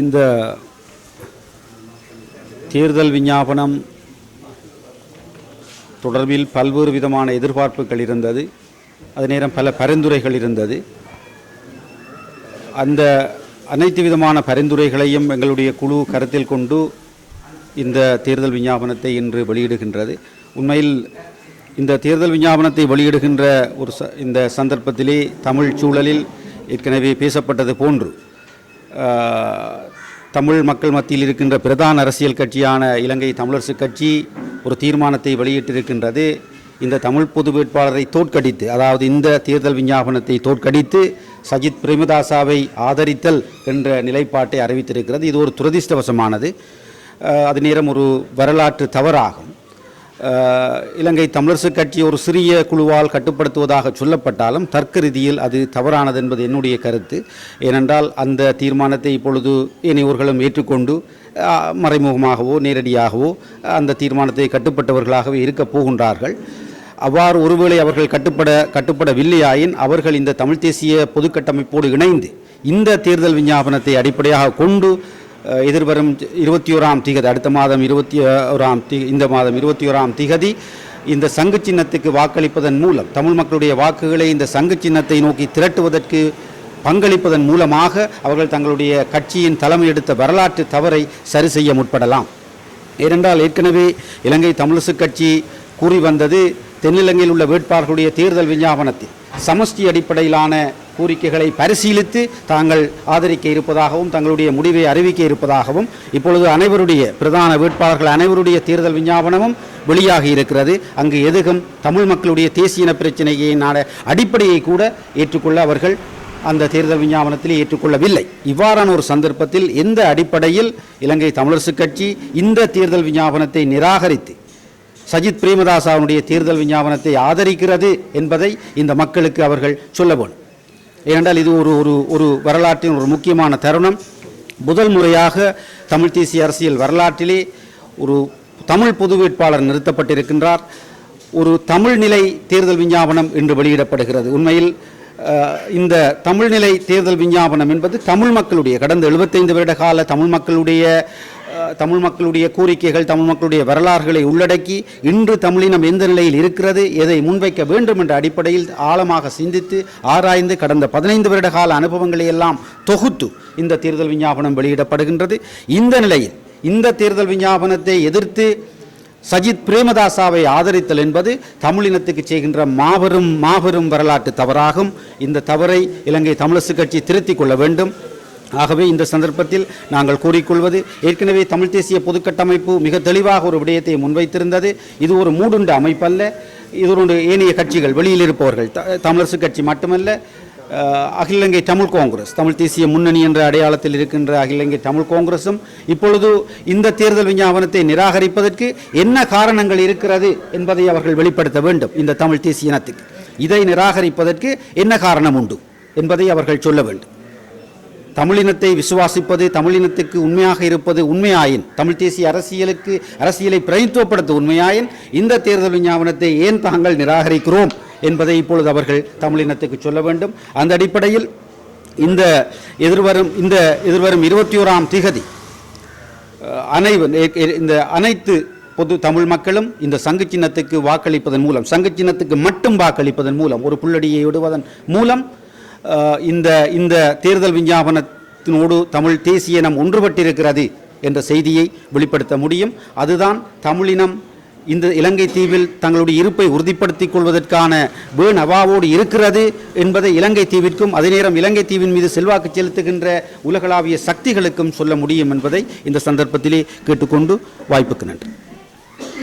இந்த தேர்தல் விஞ்ஞாபனம் தொடர்பில் பல்வேறு விதமான எதிர்பார்ப்புகள் இருந்தது. அதே நேரம் பல பரிந்துரைகள் இருந்தது. அந்த அனைத்து விதமான பரிந்துரைகளையும் எங்களுடைய குழு கருத்தில் கொண்டு இந்த தேர்தல் விஞ்ஞாபனத்தை இன்று வெளியிடுகின்றது. உண்மையில் இந்த தேர்தல் விஞ்ஞாபனத்தை வெளியிடுகின்ற ஒரு ச இந்த சந்தர்ப்பத்திலே தமிழ் சூழலில் ஏற்கனவே பேசப்பட்டது போன்று தமிழ் மக்கள் மத்தியில் இருக்கின்ற பிரதான அரசியல் கட்சியான இலங்கை தமிழரசுக் கட்சி ஒரு தீர்மானத்தை வெளியிட்டிருக்கின்றது. இந்த தமிழ் பொது வேட்பாளரை தோற்கடித்து அதாவது இந்த தேர்தல் விஞ்ஞாபனத்தை தோற்கடித்து சஜித் பிரேமதாசாவை ஆதரித்தல் என்ற நிலைப்பாட்டை அறிவித்திருக்கிறது. இது ஒரு துரதிர்ஷ்டவசமானது. அது நேரம் ஒரு வரலாற்று தவறாகும். இலங்கை தமிழரசுக் கட்சி ஒரு சிறிய குழுவால் கட்டுப்படுத்துவதாக சொல்லப்பட்டாலும் தர்க்க ரீதியில் அது தவறானது என்பது என்னுடைய கருத்து. ஏனென்றால் அந்த தீர்மானத்தை இப்பொழுது இனியவர்களும் ஏற்றுக்கொண்டு மறைமுகமாகவோ நேரடியாகவோ அந்த தீர்மானத்தை கட்டுப்பட்டவர்களாகவே இருக்கப் போகின்றார்கள். அவ்வாறு ஒருவேளை அவர்கள் கட்டுப்பட கட்டுப்படவில்லையாயின் அவர்கள் இந்த தமிழ் தேசிய பொதுக்கட்டமைப்போடு இணைந்து இந்த தேர்தல் விஞ்ஞாபனத்தை அடிப்படையாக கொண்டு எதிர்வரும் இருபத்தி ஓராம் திகதி அடுத்த மாதம் இருபத்தி ஓராம் தி இந்த மாதம் இருபத்தி ஓராம் திகதி இந்த சங்கு சின்னத்துக்கு வாக்களிப்பதன் மூலம் தமிழ் மக்களுடைய வாக்குகளை இந்த சங்கு சின்னத்தை நோக்கி திரட்டுவதற்கு பங்களிப்பதன் மூலமாக அவர்கள் தங்களுடைய கட்சியின் தலைமை எடுத்த வரலாற்று தவறை சரி செய்ய முற்படலாம். ஏனென்றால் ஏற்கனவே இலங்கை தமிழிசு கட்சி கூறி வந்தது தென்னிலங்கையில் உள்ள வேட்பாளர்களுடைய தேர்தல் விஞ்ஞாபனத்தில் சமஷ்டி அடிப்படையிலான கோரிக்கைகளை பரிசீலித்து தாங்கள் ஆதரிக்க இருப்பதாகவும் தங்களுடைய முடிவை அறிவிக்க இருப்பதாகவும் இப்பொழுது அனைவருடைய பிரதான வேட்பாளர்கள் அனைவருடைய தேர்தல் விஞ்ஞாபனமும் வெளியாகி இருக்கிறது. அங்கு எதுகும் தமிழ் மக்களுடைய தேசிய இன பிரச்சனையினான அடிப்படையை கூட ஏற்றுக்கொள்ள அவர்கள் அந்த தேர்தல் விஞ்ஞாபனத்தில் ஏற்றுக்கொள்ளவில்லை. இவ்வாறான ஒரு சந்தர்ப்பத்தில் எந்த அடிப்படையில் இலங்கை தமிழரசுக் கட்சி இந்த தேர்தல் விஞ்ஞாபனத்தை நிராகரித்து சஜித் பிரேமதாசாவுடைய தேர்தல் விஞ்ஞாபனத்தை ஆதரிக்கிறது என்பதை இந்த மக்களுக்கு அவர்கள் சொல்ல வேண்டும். ஏனென்றால் இது ஒரு ஒரு ஒரு வரலாற்றின் ஒரு முக்கியமான தருணம். முதல் முறையாக தமிழ் தேசிய அரசியல் வரலாற்றிலே ஒரு தமிழ் பொது வேட்பாளர் நிறுத்தப்பட்டிருக்கின்றார். ஒரு தமிழ் நிலை தேர்தல் விஞ்ஞாபனம் இன்று வெளியிடப்படுகிறது. உண்மையில் இந்த தமிழ்நிலை தேர்தல் விஞ்ஞாபனம் என்பது தமிழ் மக்களுடைய கடந்த 75 வருட கால தமிழ் மக்களுடைய தமிழ் மக்களுடைய கோரிக்கைகள் தமிழ் மக்களுடைய வரலாறுகளை உள்ளடக்கி இன்று தமிழினம் எந்த நிலையில் இருக்கிறது எதை முன்வைக்க வேண்டும் என்ற அடிப்படையில் ஆழமாக சிந்தித்து ஆராய்ந்து கடந்த பதினைந்து வருட கால அனுபவங்களை எல்லாம் தொகுத்து இந்த தேர்தல் விஞ்ஞாபனம் வெளியிடப்படுகின்றது. இந்த நிலையில் இந்த தேர்தல் விஞ்ஞாபனத்தை எதிர்த்து சஜித் பிரேமதாசாவை ஆதரித்தல் என்பது தமிழினத்துக்கு செய்கின்ற மாபெரும் மாபெரும் வரலாற்று தவறாகும். இந்த தவறை இலங்கை தமிழரசு கட்சி திருத்திக் கொள்ள வேண்டும். ஆகவே இந்த சந்தர்ப்பத்தில் நாங்கள் கூறிக்கொள்வது ஏற்கனவே தமிழ் தேசிய பொதுக்கட்டமைப்பு மிக தெளிவாக ஒரு விடயத்தை முன்வைத்திருந்தது. இது ஒரு மூடுண்ட அமைப்பல்ல. இது ஒரு ஏனைய கட்சிகள் வெளியில் இருப்பவர்கள் த- தமிழரசு கட்சி மட்டுமல்ல அகில இலங்கை தமிழ் காங்கிரஸ் தமிழ் தேசிய முன்னணி என்ற அடையாளத்தில் இருக்கின்ற அகில இலங்கை தமிழ் காங்கிரஸும் இப்பொழுது இந்த தேர்தல் விஞ்ஞாபனத்தை நிராகரிப்பதற்கு என்ன காரணங்கள் இருக்கிறது என்பதை அவர்கள் வெளிப்படுத்த வேண்டும் இந்த தமிழ் தேசிய இனத்துக்கு. இதை நிராகரிப்பதற்கு என்ன காரணம் உண்டு என்பதை அவர்கள் சொல்ல வேண்டும். தமிழினத்தை விசுவாசிப்பது தமிழினத்துக்கு உண்மையாக இருப்பது உண்மையாயின் தமிழ் தேசிய அரசியலுக்கு அரசியலை பிரதித்துவப்படுத்த உண்மையாயின் இந்த தேர்தல் விஞ்ஞாபனத்தை ஏன் தாங்கள் நிராகரிக்கிறோம் என்பதை இப்பொழுது அவர்கள் தமிழினத்துக்கு சொல்ல வேண்டும். அந்த அடிப்படையில் இந்த எதிர்வரும் இந்த எதிர்வரும் இருபத்தி ஓராம் திகதி அஹ், அனைவர் இந்த அனைத்து பொது தமிழ் மக்களும் இந்த சங்கு சின்னத்துக்கு வாக்களிப்பதன் மூலம் சங்கு சின்னத்துக்கு மட்டும் வாக்களிப்பதன் மூலம் ஒரு புள்ளடியை விடுவதன் மூலம் இந்த இந்த தேர்தல் விஞ்ஞாபனத்தினோடு தமிழ் தேசிய இனம் ஒன்றுபட்டிருக்கிறது என்ற செய்தியை வெளிப்படுத்த முடியும். அதுதான் தமிழினம் இந்த இலங்கை தீவில் தங்களுடைய இருப்பை உறுதிப்படுத்திக் கொள்வதற்கான வேண் அவாவோடு இருக்கிறது என்பதை இலங்கை தீவிற்கும் அதே நேரம் இலங்கை தீவின் மீது செல்வாக்கு செலுத்துகின்ற உலகளாவிய சக்திகளுக்கும் சொல்ல முடியும் என்பதை இந்த சந்தர்ப்பத்திலே கேட்டுக்கொண்டு வாய்ப்புக்கு நன்றி.